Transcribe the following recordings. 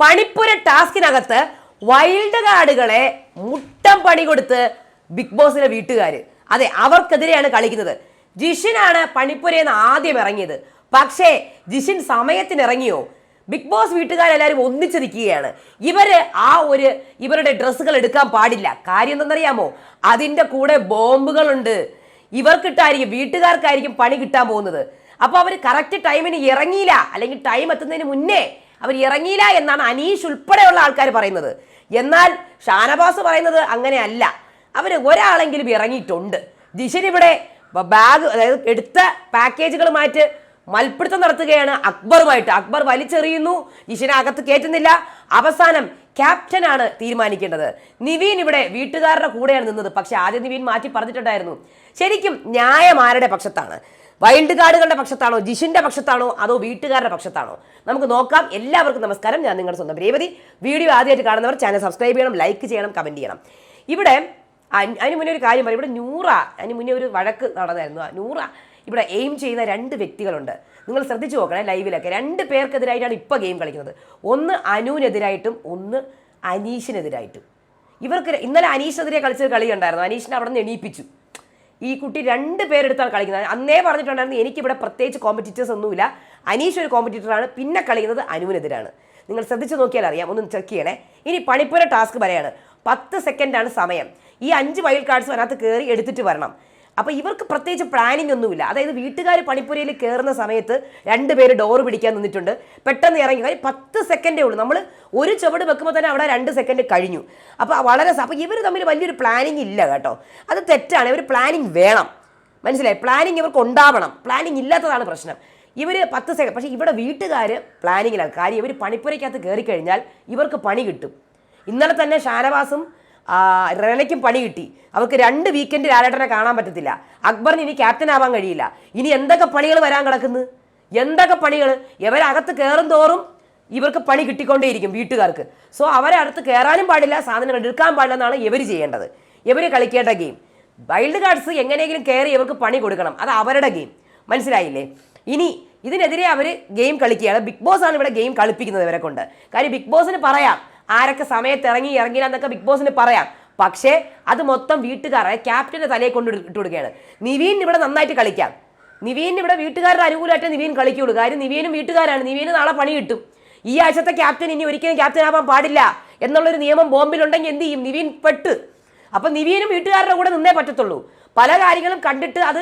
പണിപ്പുര ടാസ്കിനകത്ത് wild കാർഡുകളെ Muttom പണി കൊടുത്ത് big ബോസിലെ വീട്ടുകാർ അതെ അവർക്കെതിരെയാണ് കളിക്കുന്നത്. ജിഷിനാണ് പണിപ്പുരയിൽ നിന്ന് ആദ്യം ഇറങ്ങിയത്. പക്ഷേ ജിഷിൻ സമയത്തിന് ഇറങ്ങിയോ ബിഗ് ബോസ് വീട്ടുകാരെല്ലാവരും ഒന്നിച്ചു നിൽക്കുകയാണ്. ഇവർ ആ ഒരു ഇവരുടെ ഡ്രസ്സുകൾ എടുക്കാൻ പാടില്ല. കാര്യം എന്തെന്നറിയാമോ? അതിന്റെ കൂടെ ബോംബുകളുണ്ട്. ഇവർക്കിട്ടായിരിക്കും വീട്ടുകാർക്കായിരിക്കും പണി കിട്ടാൻ പോകുന്നത്. അപ്പോൾ അവർ കറക്റ്റ് ടൈമിന് ഇറങ്ങിയില്ല. അല്ലെങ്കിൽ ടൈം എത്തുന്നതിന് മുന്നേ അവർ ഇറങ്ങിയില്ല എന്നാണ് അനീഷ് ഉൾപ്പെടെയുള്ള ആൾക്കാർ പറയുന്നത്. എന്നാൽ ഷാനവാസ് പറയുന്നത് അങ്ങനെയല്ല. അവർ ഒരാളെങ്കിലും ഇറങ്ങിയിട്ടുണ്ട്. ജിഷൻ ഇവിടെ ബാഗ് അതായത് എടുത്ത പാക്കേജുകളുമായിട്ട് മൽപ്പിടുത്തം നടത്തുകയാണ് അക്ബറുമായിട്ട്. അക്ബർ വലിച്ചെറിയുന്നു. ജിഷിനെ അകത്ത് കയറ്റുന്നില്ല. അവസാനം ക്യാപ്റ്റനാണ് തീരുമാനിക്കേണ്ടത്. നിവീൻ ഇവിടെ വീട്ടുകാരുടെ കൂടെയാണ് നിന്നത്. പക്ഷെ ആദ്യം നിവീൻ മാറ്റി പറഞ്ഞിട്ടുണ്ടായിരുന്നു. ശരിക്കും ന്യായം ആരുടെ പക്ഷത്താണ്? വൈൽഡ് കാർഡുകളുടെ പക്ഷത്താണോ? ജിഷിന്റെ പക്ഷത്താണോ? അതോ വീട്ടുകാരുടെ പക്ഷത്താണോ? നമുക്ക് നോക്കാം. എല്ലാവർക്കും നമസ്കാരം. ഞാൻ നിങ്ങളുടെ സ്വന്തം രേവതി. വീഡിയോ ആദ്യമായിട്ട് കാണുന്നവർ ചാനൽ സബ്സ്ക്രൈബ് ചെയ്യണം ലൈക്ക് ചെയ്യണം കമന്റ് ചെയ്യണം. ഇവിടെ അതിന് മുന്നേ ഒരു കാര്യം പറയും. ഇവിടെ നൂറ അതിന് മുന്നേ ഒരു വഴക്ക് നടന്നായിരുന്നു. നൂറ ഇവിടെ എയിം ചെയ്യുന്ന രണ്ട് വ്യക്തികളുണ്ട്. നിങ്ങൾ ശ്രദ്ധിച്ചു നോക്കണേ ലൈവിലൊക്കെ രണ്ട് പേർക്കെതിരായിട്ടാണ് ഇപ്പോൾ ഗെയിം കളിക്കുന്നത്. ഒന്ന് അനുവിനെതിരായിട്ടും ഒന്ന് അനീഷിനെതിരായിട്ടും. ഇവർക്ക് ഇന്നലെ അനീഷിനെതിരെ കളിച്ചൊരു കളി ഉണ്ടായിരുന്നു അനീഷിനെ അവിടെ നിന്ന് എണീപ്പിച്ചു. ഈ കുട്ടി രണ്ട് പേരെടുത്താണ് കളിക്കുന്നത്. അന്നേ പറഞ്ഞിട്ടുണ്ടായിരുന്നു എനിക്കിവിടെ പ്രത്യേകിച്ച് കോമ്പറ്റീറ്റേഴ്സ് ഒന്നുമില്ല. അനീഷ് ഒരു കോമ്പറ്റീറ്ററാണ് പിന്നെ കളിക്കുന്നത് അനുവിനെതിരാണ്. നിങ്ങൾ ശ്രദ്ധിച്ചു നോക്കിയാൽ അറിയാം. ഒന്ന് ചെക്ക് ചെയ്യണേ. ഇനി പണിപ്പുര ടാസ്ക് വരെയാണ്. പത്ത് സെക്കൻഡാണ് സമയം. ഈ അഞ്ച് വൈൽഡ് കാർഡ്സ് അതിനകത്ത് കയറി എടുത്തിട്ട് വരണം. അപ്പോൾ ഇവർക്ക് പ്രത്യേകിച്ച് പ്ലാനിംഗ് ഒന്നുമില്ല. അതായത് വീട്ടുകാർ പണിപ്പുരയിൽ കയറുന്ന സമയത്ത് രണ്ട് പേര് ഡോറ് പിടിക്കാൻ നിന്നിട്ടുണ്ട്. പെട്ടെന്ന് ഇറങ്ങി. കാര്യം പത്ത് സെക്കൻഡേ ഉള്ളൂ. നമ്മൾ ഒരു ചുവട് വെക്കുമ്പോൾ തന്നെ അവിടെ രണ്ട് സെക്കൻഡ് കഴിഞ്ഞു. അപ്പോൾ വളരെ അപ്പോൾ ഇവർ തമ്മിൽ വലിയൊരു പ്ലാനിങ് ഇല്ല കേട്ടോ. അത് തെറ്റാണ്. ഇവർ പ്ലാനിങ് വേണം. മനസ്സിലായി? പ്ലാനിങ് ഇവർക്ക് ഉണ്ടാവണം. പ്ലാനിങ് ഇല്ലാത്തതാണ് പ്രശ്നം. ഇവർ പത്ത് സെക്കൻഡ് പക്ഷേ ഇവിടെ വീട്ടുകാർ പ്ലാനിങ്ങിലാണ് കാര്യം ഇവർ പണിപ്പുരയ്ക്കകത്ത് കയറി കഴിഞ്ഞാൽ ഇവർക്ക് പണി കിട്ടും. ഇന്നലെ തന്നെ ഷാനവാസും ആ, റെനയ്ക്കും പണി കിട്ടി. അവർക്ക് രണ്ട് വീക്കെൻഡിൽ ലാലേട്ടനെ കാണാൻ പറ്റത്തില്ല. അക്ബറിന് ഇനി ക്യാപ്റ്റൻ ആവാൻ കഴിയില്ല. ഇനി എന്തൊക്കെ പണികൾ വരാൻ കിടക്കുന്നു? എന്തൊക്കെ പണികൾ? ഇവരകത്ത് കയറും തോറും ഇവർക്ക് പണി കിട്ടിക്കൊണ്ടേയിരിക്കും വീട്ടുകാർക്ക്. സോ അവരെ അടുത്ത് കയറാനും പാടില്ല സാധനങ്ങൾ എടുക്കാൻ പാടില്ല എന്നാണ് ഇവർ ചെയ്യേണ്ടത്. ഇവർ കളിക്കേണ്ട ഗെയിം വൈൽഡ് കാർഡ്സ് എങ്ങനെയെങ്കിലും കയറി ഇവർക്ക് പണി കൊടുക്കണം. അത് അവരുടെ ഗെയിം മനസ്സിലായില്ലേ? ഇനി ഇതിനെതിരെ അവർ ഗെയിം കളിക്കുകയാണ്. ബിഗ് ബോസ് ആണ് ഇവിടെ ഗെയിം കളിപ്പിക്കുന്നത് ഇവരെ കൊണ്ട്. കാര്യം ബിഗ് ബോസിന് പറയാം. ആരൊക്കെ സമയത്ത് ഇറങ്ങി ഇറങ്ങില്ല എന്നൊക്കെ ബിഗ് ബോസിന് പറയാം. പക്ഷേ അത് മൊത്തം വീട്ടുകാരെ ക്യാപ്റ്റന്റെ തലയെ കൊണ്ട് ഇട്ട് കൊടുക്കുകയാണ്. നിവീൻ ഇവിടെ നന്നായിട്ട് കളിക്കാം. നിവീൻ ഇവിടെ വീട്ടുകാരുടെ അനുകൂലമായിട്ട് നിവീൻ കളിക്കുള്ളൂ കാര്യം നിവീനും വീട്ടുകാരാണ്. നിവീന് നാളെ പണി കിട്ടും. ഈ ആഴ്ചത്തെ ക്യാപ്റ്റൻ ഇനി ഒരിക്കലും ക്യാപ്റ്റൻ ആവാൻ പാടില്ല എന്നുള്ളൊരു നിയമം ബോംബിലുണ്ടെങ്കിൽ എന്ത് ചെയ്യും? നിവീൻ പെട്ട്. അപ്പം നിവീനും വീട്ടുകാരുടെ കൂടെ നിന്നേ പറ്റത്തുള്ളൂ. പല കാര്യങ്ങളും കണ്ടിട്ട് അത്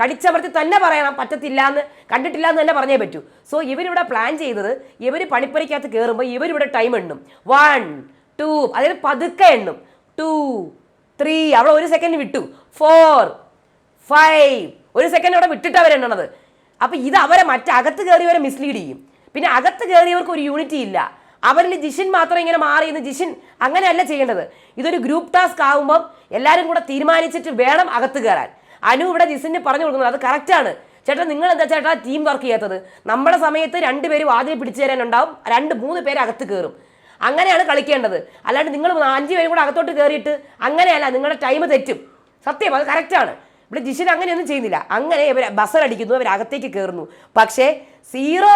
കടിച്ചമർത്തി തന്നെ പറയണം പറ്റത്തില്ല എന്ന് കണ്ടിട്ടില്ല എന്ന് തന്നെ പറഞ്ഞേ പറ്റൂ. സോ ഇവരിവിടെ പ്ലാൻ ചെയ്തത് ഇവർ പണിപ്പുരയ്ക്കകത്ത് കയറുമ്പോൾ ഇവരിവിടെ ടൈം എണ്ണും. വൺ ടു അതായത് പതുക്കെ എണ്ണും. ടു ത്രീ അവിടെ ഒരു സെക്കൻഡ് വിട്ടു. ഫോർ ഫൈവ് ഒരു സെക്കൻഡ് അവിടെ വിട്ടിട്ട് അവരെണ്ണണത് അപ്പോൾ ഇത് അവരെ മറ്റകത്ത് കയറിയവരെ മിസ്ലീഡ് ചെയ്യും. പിന്നെ അകത്ത് കയറിയവർക്ക് ഒരു യൂണിറ്റി ഇല്ല. അവരിൽ ജിഷിൻ മാത്രം ഇങ്ങനെ മാറി എന്ന് ജിഷിൻ അങ്ങനെയല്ല ചെയ്യേണ്ടത്. ഇതൊരു ഗ്രൂപ്പ് ടാസ്ക് ആകുമ്പോൾ എല്ലാവരും കൂടെ തീരുമാനിച്ചിട്ട് വേണം അകത്ത് കയറാൻ. അനു ഇവിടെ ജിസിന് പറഞ്ഞു കൊടുക്കുന്നത് അത് കറക്റ്റാണ് ചേട്ടാ നിങ്ങൾ എന്താ ചേട്ടാ ടീം വർക്ക് ചെയ്യാത്തത്? നമ്മുടെ സമയത്ത് രണ്ടുപേരും വാതിൽ പിടിച്ചു തരാനുണ്ടാവും. രണ്ട് മൂന്ന് പേര് അകത്ത് കയറും. അങ്ങനെയാണ് കളിക്കേണ്ടത്. അല്ലാണ്ട് നിങ്ങൾ അഞ്ച് പേരും കൂടെ അകത്തോട്ട് കയറിയിട്ട് അങ്ങനെയല്ല നിങ്ങളുടെ ടൈം തെറ്റും. സത്യം അത് കറക്റ്റാണ് ഇവിടെ ജിഷിൻ അങ്ങനെയൊന്നും ചെയ്യുന്നില്ല. അങ്ങനെ ഇവർ ബസറടിക്കുന്നു അവർ അകത്തേക്ക് കയറുന്നു. പക്ഷേ സീറോ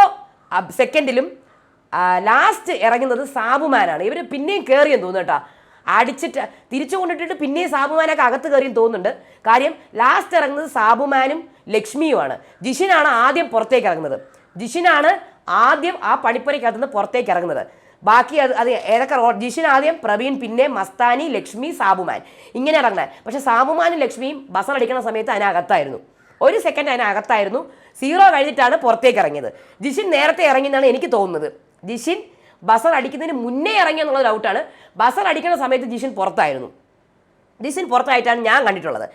സെക്കൻഡിലും ലാസ്റ്റ് ഇറങ്ങുന്നത് സാബുമാനാണ്. ഇവർ പിന്നെയും കയറിയെന്ന് തോന്നുന്നു കേട്ടോ. അടിച്ചിട്ട് തിരിച്ചു കൊണ്ടിട്ടിട്ട് പിന്നെയും സാബുമാനൊക്കെ അകത്ത് കയറിയെന്ന് തോന്നുന്നുണ്ട്. കാര്യം ലാസ്റ്റ് ഇറങ്ങുന്നത് സാബുമാനും ലക്ഷ്മിയുമാണ്. ജിഷിനാണ് ആദ്യം പുറത്തേക്ക് ഇറങ്ങുന്നത്. ജിഷിനാണ് ആദ്യം ആ പണിപ്പുരയ്ക്കകത്ത് നിന്ന് പുറത്തേക്ക് ഇറങ്ങുന്നത്. ബാക്കി അത് അത് ഏതൊക്കെ റോ ജിഷിൻ ആദ്യം പ്രവീൺ പിന്നെ മസ്താനി ലക്ഷ്മി സാബുമാൻ. ഇങ്ങനെ ഇറങ്ങുന്നത് പക്ഷേ സാബുമാനും ലക്ഷ്മിയും ബസർ അടിക്കുന്ന സമയത്ത് അതിനകത്തായിരുന്നു. ഒരു സെക്കൻഡ് അതിനകത്തായിരുന്നു. സീറോ കഴിഞ്ഞിട്ടാണ് പുറത്തേക്ക് ഇറങ്ങിയത്. ജിഷിൻ നേരത്തെ ഇറങ്ങിയെന്നാണ് എനിക്ക് തോന്നുന്നത്. ജിഷിൻ ബസർ അടിക്കുന്നതിന് മുന്നേ ഇറങ്ങി എന്നുള്ള ഡൗട്ടാണ് ബസർ അടിക്കുന്ന സമയത്ത് ജിഷിൻ പുറത്തായിരുന്നു. ജിഷിൻ പുറത്തായിട്ടാണ് ഞാൻ കണ്ടിട്ടുള്ളത്.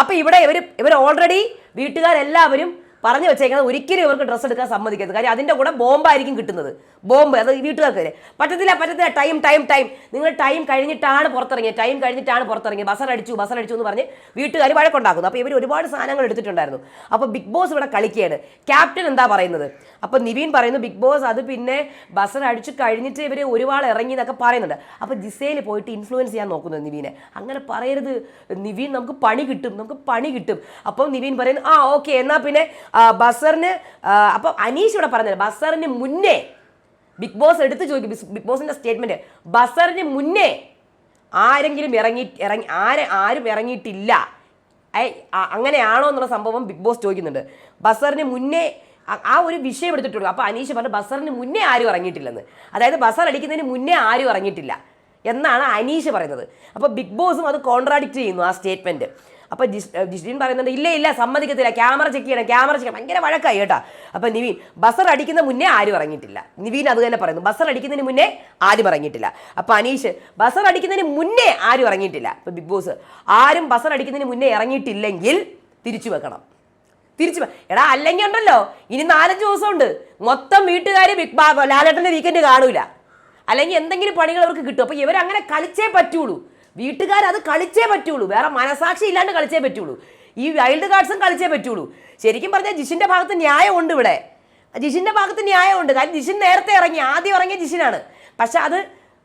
അപ്പോൾ ഇവിടെ ഇവർ ഇവർ ഓൾറെഡി വീട്ടുകാരെല്ലാവരും പറഞ്ഞു വെച്ചേക്കുന്നത് ഒരിക്കലും ഇവർക്ക് ഡ്രസ്സ് എടുക്കാൻ സമ്മതിക്കരുത്. കാര്യം അതിന്റെ കൂടെ ബോംബായിരിക്കും കിട്ടുന്നത്. ബോംബ് അത് വീട്ടുകാർക്ക് വരെ പറ്റത്തില്ല പറ്റത്തില്ല. ടൈം ടൈം ടൈം നിങ്ങൾ ടൈം കഴിഞ്ഞിട്ടാണ് പുറത്തിറങ്ങിയത്. ടൈം കഴിഞ്ഞിട്ടാണ് പുറത്തിറങ്ങിയത്. ബസർ അടിച്ചു എന്ന് പറഞ്ഞ് വീട്ടുകാർ വഴക്കുണ്ടാക്കുന്നു. അപ്പോൾ ഇവർ ഒരുപാട് സാധനങ്ങൾ എടുത്തിട്ടുണ്ടായിരുന്നു. അപ്പോൾ ബിഗ് ബോസ് ഇവിടെ കളിക്കുകയാണ്. ക്യാപ്റ്റൻ എന്താ പറയുന്നത്? അപ്പോൾ നിവീൻ പറയുന്നു ബിഗ് ബോസ് അത് പിന്നെ ബസർ അടിച്ചു കഴിഞ്ഞിട്ട് ഇവർ ഒരുപാട് ഇറങ്ങി എന്നൊക്കെ പറയുന്നുണ്ട്. അപ്പോൾ ജിസയിൽ പോയിട്ട് ഇൻഫ്ലുവൻസ് ചെയ്യാൻ നോക്കുന്നത് നിവീനെ. അങ്ങനെ പറയരുത്. നിവീൻ നമുക്ക് പണി കിട്ടും നമുക്ക് പണി കിട്ടും. അപ്പം നിവീൻ പറയുന്നു ആ ഓക്കെ എന്നാൽ പിന്നെ ബസറിന് ആ, അപ്പം അനീഷ് ഇവിടെ പറഞ്ഞത് ബസറിന് മുന്നേ ബിഗ് ബോസ് എടുത്ത് ചോദിക്കും ബിഗ് ബോസിന്റെ സ്റ്റേറ്റ്മെന്റ് ബസറിന് മുന്നേ ആരെങ്കിലും ഇറങ്ങി ഇറങ്ങി ആരെ ആരും ഇറങ്ങിയിട്ടില്ല. അങ്ങനെയാണോ എന്നുള്ള സംഭവം ബിഗ് ബോസ് ചോദിക്കുന്നുണ്ട്. ബസറിന് മുന്നേ ആ- ഒരു വിഷയം എടുത്തിട്ടുള്ളൂ. അപ്പോൾ അനീഷ് പറഞ്ഞു ബസറിന് മുന്നേ ആരും ഇറങ്ങിയിട്ടില്ലെന്ന്. അതായത് ബസർ അടിക്കുന്നതിന് മുന്നേ ആരും ഇറങ്ങിയിട്ടില്ല എന്നാണ് അനീഷ് പറയുന്നത്. അപ്പോൾ ബിഗ് ബോസും അത് കോൺട്രാഡിക്റ്റ് ചെയ്യുന്നു ആ സ്റ്റേറ്റ്മെന്റ്. അപ്പോൾ ജിസ്റ്റിൻ പറയുന്നുണ്ട് ഇല്ല ഇല്ല സമ്മതിക്കത്തില്ല ക്യാമറ ചെക്ക് ചെയ്യണം ക്യാമറ ചെക്ക് ഭയങ്കര വഴക്കായി കേട്ടോ. അപ്പോൾ നിവീൻ ബസർ അടിക്കുന്ന മുന്നേ ആരും ഇറങ്ങിയിട്ടില്ല. നിവീൻ അത് തന്നെ പറയുന്നു ബസർ അടിക്കുന്നതിന് മുന്നേ ആരും ഇറങ്ങിയിട്ടില്ല. അപ്പോൾ അനീഷ് ബസർ അടിക്കുന്നതിന് മുന്നേ ആരും ഇറങ്ങിയിട്ടില്ല. ഇപ്പോൾ ബിഗ് ബോസ് ആരും ബസർ അടിക്കുന്നതിന് മുന്നേ ഇറങ്ങിയിട്ടില്ലെങ്കിൽ തിരിച്ചു വെക്കണം. തിരിച്ചു എടാ അല്ലെങ്കിൽ ഉണ്ടല്ലോ ഇനി നാലഞ്ച് ദിവസമുണ്ട്. മൊത്തം വീട്ടുകാർ ബിഗ് ബാ ലാലേട്ടന്റെ വീക്കെൻഡ് കാണൂല. അല്ലെങ്കിൽ എന്തെങ്കിലും പണികൾ അവർക്ക് കിട്ടും. അപ്പോൾ ഇവരങ്ങനെ കളിച്ചേ പറ്റുള്ളൂ. വീട്ടുകാർ അത് കളിച്ചേ പറ്റുള്ളൂ. വേറെ മനസാക്ഷി ഇല്ലാണ്ട് കളിച്ചേ പറ്റുള്ളൂ. ഈ വൈൽഡ് കാർഡ്സും കളിച്ചേ പറ്റുള്ളൂ. ശരിക്കും പറഞ്ഞാൽ ജിഷിന്റെ ഭാഗത്ത് ന്യായമുണ്ട് ഇവിടെ. ജിഷിന്റെ ഭാഗത്ത് ന്യായമുണ്ട് കാരണം ജിഷിൻ നേരത്തെ ഇറങ്ങി. ആദ്യം ഇറങ്ങിയ ജിഷിനാണ്. പക്ഷെ അത്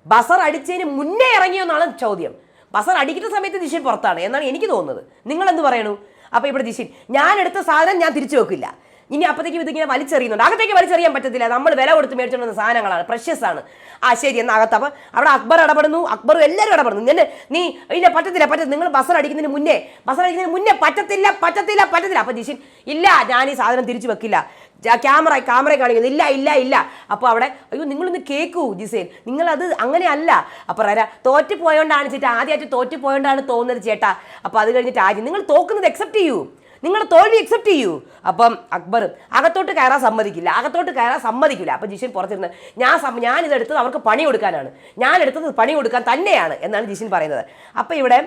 ബസർ അടിച്ചതിന് മുന്നേ ഇറങ്ങിയെന്നാണ് ചോദ്യം. ബസർ അടിക്കുന്ന സമയത്ത് ജിഷിൻ പുറത്താണ് എന്നാണ് എനിക്ക് തോന്നുന്നത്. നിങ്ങൾ എന്ത് പറയണു? അപ്പോൾ ഇവിടെ ജിഷിൻ ഞാൻ എടുത്ത സാധനം ഞാൻ തിരിച്ചു വെക്കില്ല. ഇനി അപ്പത്തേക്കും ഇതിങ്ങനെ വലിച്ചെറിയുന്നുണ്ട്. അകത്തേക്ക് വലിച്ചെറിയാൻ പറ്റത്തില്ല. നമ്മൾ വില കൊടുത്ത് മേടിച്ചുകൊണ്ട് സാധനങ്ങളാണ്. പ്രഷ്യസ് ആണ്. ആ ശരി എന്നാൽ അകത്ത്. അപ്പം അവിടെ അക്ബർ ഇടപെടുന്നു. അക്ബർ എല്ലാവരും ഇടപെടുന്നു. നിന്നെ നീ ഇല്ല പറ്റത്തില്ല പറ്റത്തില്ല. നിങ്ങൾ ബസർ അടിക്കുന്നതിന് മുന്നേ ബസർ അടിക്കുന്നതിന് മുന്നേ പറ്റത്തില്ല പറ്റത്തില്ല പറ്റത്തില്ല. അപ്പം ജിഷിൻ ഇല്ല ഞാൻ ഈ സാധനം തിരിച്ചു വെക്കില്ല. ക്യാമറ ക്യാമറ കാണിക്കുന്നു. ഇല്ല ഇല്ല ഇല്ല. അപ്പോൾ അവിടെ അയ്യോ നിങ്ങളൊന്ന് കേൾക്കൂ ജിസേൻ നിങ്ങളത് അങ്ങനെയല്ല. അപ്പോൾ അരാ തോറ്റു പോയോണ്ടാണ് ചേട്ടാ ആദ്യമായിട്ട് തോറ്റു പോയോണ്ടാണ് തോന്നുന്നത് ചേട്ടാ. അപ്പോൾ അത് കഴിഞ്ഞിട്ട് ആദ്യം നിങ്ങൾ തോക്കുന്നത് അക്സെപ്റ്റ് ചെയ്യൂ. നിങ്ങൾ തോൽവി അക്സെപ്റ്റ് ചെയ്യൂ. അപ്പം അക്ബർ അകത്തോട്ട് കയറാൻ സമ്മതിക്കില്ല അകത്തോട്ട് കയറാൻ സമ്മതിക്കില്ല. അപ്പം ജിഷൻ പുറത്തിരുന്ന് ഞാൻ ഞാൻ ഇതെടുത്തത് അവർക്ക് പണി കൊടുക്കാനാണ്. ഞാൻ എടുത്തത് പണി കൊടുക്കാൻ തന്നെയാണ് എന്നാണ് ജിഷൻ പറയുന്നത്. അപ്പം ഇവിടെ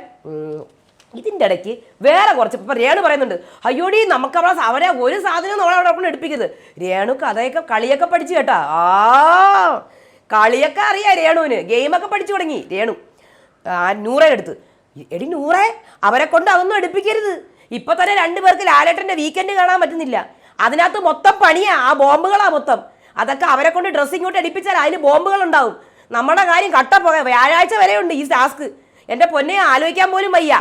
ഇതിന്റെ ഇടയ്ക്ക് വേറെ കുറച്ച് ഇപ്പം രേണു പറയുന്നുണ്ട് അയ്യോടി നമുക്ക് അവളെ അവരെ ഒരു സാധനവും നമ്മളെ അവിടെ കൊണ്ട് എടുപ്പിക്കരുത്. രേണു കഥയൊക്കെ കളിയൊക്കെ പഠിച്ചു കേട്ടാ. ആ കളിയൊക്കെ അറിയാം രേണുവിന്. ഗെയിമൊക്കെ പഠിച്ചു തുടങ്ങി. രേണു ആ നൂറേ എടുത്ത് എടി നൂറേ? അവരെ കൊണ്ട് അതൊന്നും എടുപ്പിക്കരുത്. ഇപ്പൊ തന്നെ രണ്ടു പേർക്ക് ലാലേട്ടന്റെ വീക്കെൻഡ് കാണാൻ പറ്റുന്നില്ല. അതിനകത്ത് മൊത്തം പണിയാ ആ ബോംബുകളാ മൊത്തം. അതൊക്കെ അവരെ കൊണ്ട് ഡ്രസ്സ് ഇങ്ങോട്ട് അടിപ്പിച്ചാൽ അതിന് ബോംബുകൾ ഉണ്ടാവും നമ്മുടെ കാര്യം കട്ട പോകാൻ വ്യാഴാഴ്ച വരെയുണ്ട് ഈ ടാസ്ക് എന്റെ പൊന്നെ ആലോചിക്കാൻ പോലും വയ്യ.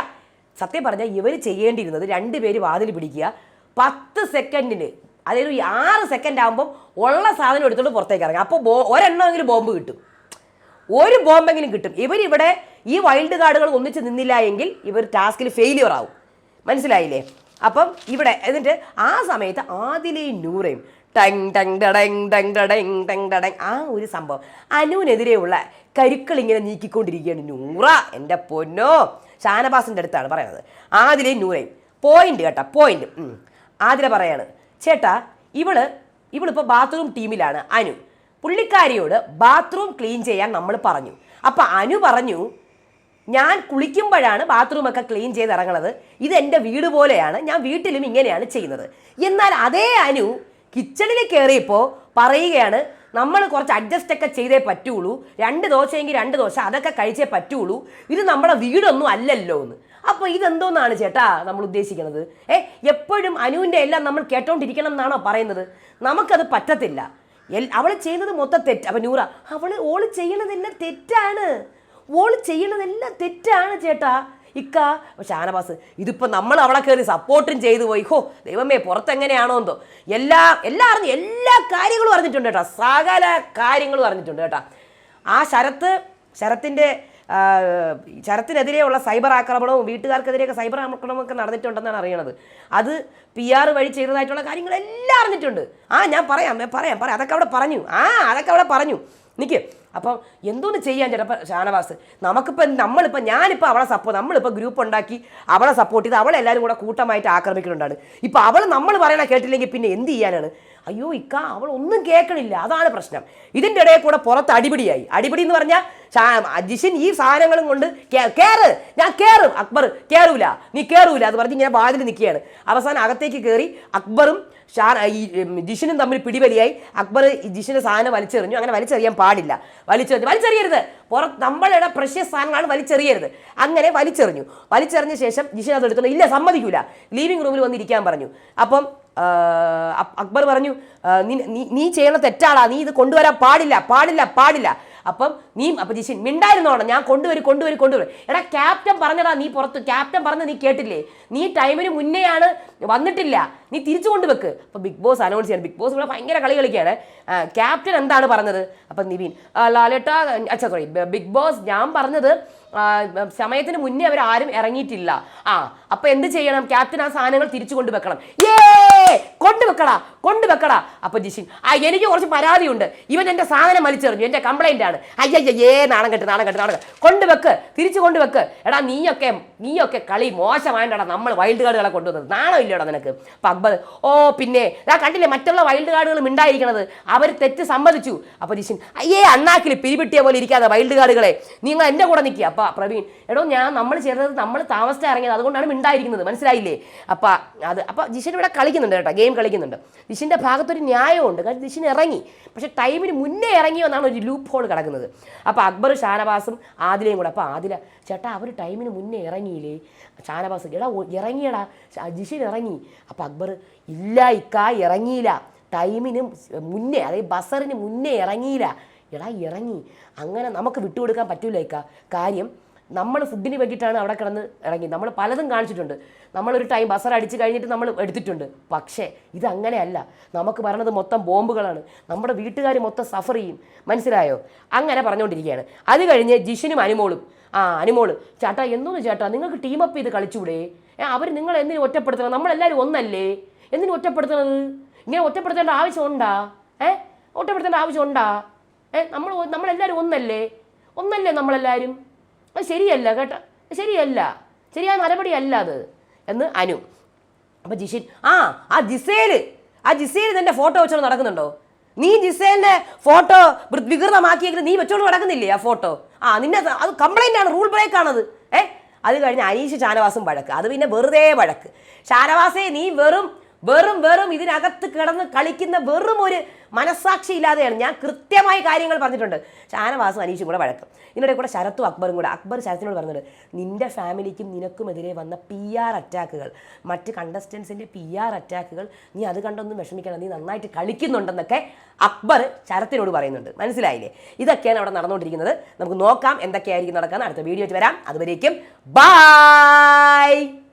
സത്യം പറഞ്ഞാൽ ഇവർ ചെയ്യേണ്ടിയിരുന്നത് രണ്ടുപേര് വാതിൽ പിടിക്കുക. പത്ത് സെക്കൻഡിന് അതായത് ആറ് സെക്കൻഡ് ആകുമ്പോൾ ഉള്ള സാധനം എടുത്തോണ്ട് പുറത്തേക്ക് ഇറങ്ങുക. അപ്പോൾ ബോ ഒരെണ്ണമെങ്കിലും ബോംബ് കിട്ടും. ഒരു ബോംബെങ്കിലും കിട്ടും. ഇവരിവിടെ ഈ വൈൽഡ് കാർഡുകൾ ഒന്നിച്ച് നിന്നില്ല എങ്കിൽ ഇവർ ടാസ്കിൽ ഫെയിലിയർ ആവും. മനസ്സിലായില്ലേ? അപ്പം ഇവിടെ എന്നിട്ട് ആ സമയത്ത് ആദിലെയും നൂറയും ടങ് ടങ് ടടങ് ടങ് ടടങ് ടങ് ടടങ് ആ ഒരു സംഭവം. അനുവിനെതിരെയുള്ള കരുക്കൾ ഇങ്ങനെ നീക്കിക്കൊണ്ടിരിക്കുകയാണ് നൂറ എന്റെ പൊന്നോ. ഷാനവാസിന്റെ അടുത്താണ് പറയുന്നത്. ആദിലെയും നൂറയും പോയിന്റ് കേട്ടോ പോയിന്റ് ആദില പറയാണ് ചേട്ടാ ഇവൾ ഇവളിപ്പോൾ ബാത്റൂം ടീമിലാണ് അനു. പുള്ളിക്കാരിയോട് ബാത്റൂം ക്ലീൻ ചെയ്യാൻ നമ്മൾ പറഞ്ഞു. അപ്പം അനു പറഞ്ഞു ഞാൻ കുളിക്കുമ്പോഴാണ് ബാത്റൂമൊക്കെ ക്ലീൻ ചെയ്ത് ഇറങ്ങണത്. ഇത് എന്റെ വീട് പോലെയാണ് ഞാൻ വീട്ടിലും ഇങ്ങനെയാണ് ചെയ്യുന്നത്. എന്നാൽ അതേ അനു കിച്ചണിൽ കയറിയപ്പോൾ പറയുകയാണ് നമ്മൾ കുറച്ച് അഡ്ജസ്റ്റ് ഒക്കെ ചെയ്തേ പറ്റുള്ളൂ. രണ്ട് ദോശയെങ്കിൽ രണ്ട് ദോശ അതൊക്കെ കഴിച്ചേ പറ്റുള്ളൂ. ഇത് നമ്മുടെ വീടൊന്നും അല്ലല്ലോ എന്ന് അപ്പോൾ ഇതെന്തോന്നാണ് ചേട്ടാ നമ്മൾ ഉദ്ദേശിക്കുന്നത്? ഏ എപ്പോഴും അനുവിന്റെ എല്ലാം നമ്മൾ കേട്ടോണ്ടിരിക്കണം എന്നാണോ പറയുന്നത്? നമുക്കത് പറ്റത്തില്ല. അവൾ ചെയ്യുന്നത് മൊത്തം തെറ്റ്. അപ്പം നൂറ അവൾ ഓൾ ചെയ്യണതെല്ലാം തെറ്റാണ്. ഓൾ ചെയ്യണതെല്ലാം തെറ്റാണ് ചേട്ടാ. ഇക്ക ഷാനവാസ് ഇതിപ്പോൾ നമ്മൾ അവളെ കയറി സപ്പോർട്ടും ചെയ്തു പോയി. ഹോ ദൈവമേ പുറത്തെങ്ങനെയാണോ എന്തോ എല്ലാ എല്ലാം അറിഞ്ഞു എല്ലാ കാര്യങ്ങളും അറിഞ്ഞിട്ടുണ്ട് കേട്ടോ. സകല കാര്യങ്ങളും അറിഞ്ഞിട്ടുണ്ട് കേട്ടോ. ആ ശരത്ത് ശരത്തിന്റെ ശരത്തിനെതിരെയുള്ള സൈബർ ആക്രമണവും വീട്ടുകാർക്കെതിരെയൊക്കെ സൈബർ ആക്രമണവും ഒക്കെ നടന്നിട്ടുണ്ടെന്നാണ് അറിയണത്. അത് പി ആർ വഴി ചെയ്തതായിട്ടുള്ള കാര്യങ്ങളെല്ലാം അറിഞ്ഞിട്ടുണ്ട്. ആ ഞാൻ പറയാം പറയാം പറയാം. അതൊക്കെ അവിടെ പറഞ്ഞു. ആ അതൊക്കെ അവിടെ പറഞ്ഞു. നിൽക്ക് അപ്പം എന്തോന്ന് ചെയ്യാൻ ചിലപ്പോൾ ഷാനവാസ്? നമുക്കിപ്പോൾ നമ്മളിപ്പോൾ ഞാനിപ്പോൾ അവളെ സപ്പോർട്ട് നമ്മളിപ്പോൾ ഗ്രൂപ്പ് ഉണ്ടാക്കി അവളെ സപ്പോർട്ട് ചെയ്ത് അവളെ എല്ലാവരും കൂടെ കൂട്ടമായിട്ട് ആക്രമിക്കുന്നുണ്ടാണ്. ഇപ്പോൾ അവൾ നമ്മൾ പറയണ കേട്ടില്ലെങ്കിൽ പിന്നെ എന്ത് ചെയ്യാനാണ്? അയ്യോ ഇക്ക അവൾ ഒന്നും കേൾക്കണില്ല. അതാണ് പ്രശ്നം. ഇതിന്റെ ഇടയിൽ കൂടെ പുറത്ത് അടിപിടിയായി. അടിപിടി എന്ന് പറഞ്ഞാൽ അജിഷൻ ഈ സാധനങ്ങളും കൊണ്ട് കയറ് ഞാൻ കയറും അക്ബർ കയറൂല നീ കയറൂല അത് പറഞ്ഞ് ഇങ്ങനെ വാതിൽ നിൽക്കുകയാണ് അവസാനം അകത്തേക്ക് കയറി അക്ബറും ഷാ ഈ ജിഷിനും തമ്മിൽ പിടിവലിയായി. അക്ബർ ഈ ജിഷിന്റെ സാധനം വലിച്ചെറിഞ്ഞു. അങ്ങനെ വലിച്ചെറിയാൻ പാടില്ല. വലിച്ചെറിഞ്ഞു വലിച്ചെറിയരുത്. പുറത്ത് നമ്മളുടെ പ്രഷ്യസ് സാധനങ്ങളാണ് വലിച്ചെറിയരുത്. അങ്ങനെ വലിച്ചെറിഞ്ഞു. വലിച്ചെറിഞ്ഞ ശേഷം ജിഷിൻ അത് എടുത്തു ഇല്ല സമ്മതിക്കൂല. ലീവിംഗ് റൂമിൽ വന്നിരിക്കാൻ പറഞ്ഞു. അപ്പം അക്ബർ പറഞ്ഞു നീ ചെയ്യണ തെറ്റാളാ നീ ഇത് കൊണ്ടുവരാൻ പാടില്ല പാടില്ല പാടില്ല. അപ്പം നീ അപ്പൊ ജിഷിൻ മിണ്ടായിരുന്നോണം ഞാൻ കൊണ്ടുവരും കൊണ്ടുവരും കൊണ്ടുവരും. എടാ ക്യാപ്റ്റൻ പറഞ്ഞതാ നീ പുറത്ത്. ക്യാപ്റ്റൻ പറഞ്ഞ നീ കേട്ടില്ലേ? നീ ടൈമിന് മുന്നെയാണ് വന്നിട്ടില്ല. നീ തിരിച്ചു കൊണ്ടുവെക്ക്. അപ്പോൾ ബിഗ് ബോസ് അനൗൺസ് ചെയ്യണം. ബിഗ് ബോസ് ഇവിടെ ഭയങ്കര കളി കളിക്കുകയാണ്. ക്യാപ്റ്റൻ എന്താണ് പറഞ്ഞത്? അപ്പൊ നിവിൻ ലാലേട്ടാ അച്ഛാ സോറി ബിഗ് ബോസ് ഞാൻ പറഞ്ഞത് സമയത്തിന് മുന്നേ അവർ ആരും ഇറങ്ങിയിട്ടില്ല. ആ അപ്പൊ എന്ത് ചെയ്യണം? ക്യാപ്റ്റൻ ആ സാധനങ്ങൾ തിരിച്ചു കൊണ്ടുവെക്കണം. ഏ കൊണ്ടുവെക്കടാ കൊണ്ടുവെക്കടാ. അപ്പൊ ജിഷിൻ ആ എനിക്ക് കുറച്ച് പരാതിയുണ്ട്. ഇവൻ എന്റെ സാധനം വലിച്ചെറിഞ്ഞു എന്റെ കംപ്ലൈന്റ് ആണ്. അയ്യയ്യേ നാണം കെട്ട് നാണം കെട്ട് നാണം കെട്ട്. കൊണ്ടുവെക്ക് തിരിച്ചു കൊണ്ടുവെക്ക്. എടാ നീയൊക്കെ നീയൊക്കെ കളി മോശമായിട്ടാണ് നമ്മൾ വൈൽഡ് കാർഡുകളെ കൊണ്ടുവന്നത്. നാണം ഇല്ലടാ നിനക്ക്? അപ്പൊ അക്ബർ ഓ പിന്നെ ഞാൻ കണ്ടില്ലേ മറ്റുള്ള വൈൽഡ് കാർഡുകളും ഉണ്ടായിരിക്കണത് അവർ തെറ്റ് സമ്മതിച്ചു. അപ്പൊ ജിഷിൻ അയ്യേ അണ്ണാക്കിൽ പിരിപിട്ടിയ പോലെ ഇരിക്കാതെ വൈൽഡ് കാർഡുകളെ നിങ്ങൾ എന്റെ കൂടെ നിൽക്കുക അപ്പൊ പ്രവീൺ എടോ ഞാൻ നമ്മൾ ചെയ്തത് നമ്മൾ താമസിച്ചിറങ്ങിയത് അതുകൊണ്ടാണ് ഉണ്ടായിരിക്കുന്നത് മനസ്സിലായില്ലേ? അപ്പൊ അത് അപ്പൊ ജിഷൻ ഇവിടെ കളിക്കുന്നുണ്ട് കേട്ടോ. ഗെയിം കളിക്കുന്നുണ്ട്. ദിശിന്റെ ഭാഗത്തൊരു ന്യായമുണ്ട് കാരണം ദിശിന് ഇറങ്ങി. പക്ഷെ ടൈമിന് മുന്നേ ഇറങ്ങി എന്നാണ് ഒരു ലൂപ്പ് ഹോൾ കിടക്കുന്നത്. അപ്പോൾ അക്ബർ ഷാനവാസും ആദിലയും കൂടെ. അപ്പോൾ ആദില ചേട്ടാ അവർ ടൈമിന് മുന്നേ ഇറങ്ങിയില്ലേ? ഷാനവാസ് എടാ ഇറങ്ങിയടാ. ജിഷിൻ ഇറങ്ങി. അപ്പോൾ അക്ബർ ഇല്ല ഇക്കാ ഇറങ്ങിയില്ല. ടൈമിന് മുന്നേ അതായത് ബസറിന് മുന്നേ ഇറങ്ങിയില്ല. എടാ ഇറങ്ങി. അങ്ങനെ നമുക്ക് വിട്ടുകൊടുക്കാൻ പറ്റൂല ഇക്ക. കാര്യം നമ്മൾ ഫുഡിന് വേണ്ടിയിട്ടാണ് അവിടെ കിടന്ന് ഇറങ്ങി. നമ്മൾ പലതും കാണിച്ചിട്ടുണ്ട്. നമ്മളൊരു ടൈം ബസർ അടിച്ച് കഴിഞ്ഞിട്ട് നമ്മൾ എടുത്തിട്ടുണ്ട്. പക്ഷേ ഇത് അങ്ങനെയല്ല. നമുക്ക് പറഞ്ഞത് മൊത്തം ബോംബുകളാണ്. നമ്മുടെ വീട്ടുകാർ മൊത്തം സഫർ ചെയ്യും. മനസ്സിലായോ? അങ്ങനെ പറഞ്ഞുകൊണ്ടിരിക്കുകയാണ്. അത് കഴിഞ്ഞ് ജിഷിനും അനുമോളും. ആ അനുമോൾ ചേട്ടാ എന്തോന്ന് ചേട്ടാ? നിങ്ങൾക്ക് ടീമപ്പ് ചെയ്ത് കളിച്ചൂടെ അവർ നിങ്ങൾ എന്തിനു ഒറ്റപ്പെടുത്തണം? നമ്മളെല്ലാവരും ഒന്നല്ലേ? എന്തിനു ഒറ്റപ്പെടുത്തണത്? ഇങ്ങനെ ഒറ്റപ്പെടുത്തേണ്ട ആവശ്യമുണ്ടാ? ഏ ഒറ്റപ്പെടുത്തേണ്ട ആവശ്യമുണ്ടാ? ഏ നമ്മൾ നമ്മളെല്ലാവരും ഒന്നല്ലേ? ഒന്നല്ലേ നമ്മളെല്ലാവരും അത് ശരിയല്ല കേട്ടോ. ശരിയല്ല. ശരിയായ അല്ല അത് എന്ന് അനു. അപ്പൊ ജിഷിൻ ആ ആ ജിസേൽ. ആ ജിസേൽ നിന്റെ ഫോട്ടോ വെച്ചോണ്ട് നടക്കുന്നുണ്ടോ? നീ ജിസേലിന്റെ ഫോട്ടോ വികൃതമാക്കിയെങ്കിലും നീ വെച്ചോണ്ട് നടക്കുന്നില്ലേ ആ ഫോട്ടോ? ആ നിന്നെ അത് കംപ്ലൈന്റ് ആണ് റൂൾ ബ്രേക്ക് ആണത്. ഏ? അത് കഴിഞ്ഞ് അനീഷ് ഷാനവാസും വഴക്ക്. അത് പിന്നെ വെറുതെ വഴക്ക്. ഷാനവാസേ നീ വെറും വെറും വെറും ഇതിനകത്ത് കിടന്ന് കളിക്കുന്ന വെറും ഒരു മനസ്സാക്ഷി ഇല്ലാതെയാണ് ഞാൻ കൃത്യമായി കാര്യങ്ങൾ പറഞ്ഞിട്ടുണ്ട്. ഷാനവാസും അനീഷും കൂടെ വഴക്കും. ഇതിനിടെ കൂടെ ശരത്തും അക്ബറും കൂടെ. അക്ബർ ശരത്തിനോട് പറഞ്ഞിട്ടുണ്ട് നിന്റെ ഫാമിലിക്കും നിനക്കുമെതിരെ വന്ന പി ആർ അറ്റാക്കുകൾ മറ്റ് കണ്ടസ്റ്റൻസിന്റെ പി ആർ അറ്റാക്കുകൾ നീ അത് കണ്ടൊന്നും വിഷമിക്കണം നീ നന്നായിട്ട് കളിക്കുന്നുണ്ടെന്നൊക്കെ അക്ബർ ശരത്തിനോട് പറയുന്നുണ്ട്. മനസ്സിലായില്ലേ? ഇതൊക്കെയാണ് അവിടെ നടന്നുകൊണ്ടിരിക്കുന്നത്. നമുക്ക് നോക്കാം എന്തൊക്കെയായിരിക്കും നടക്കുന്നത് അടുത്ത വീഡിയോ വരാം. അതുവരേക്കും ബൈ!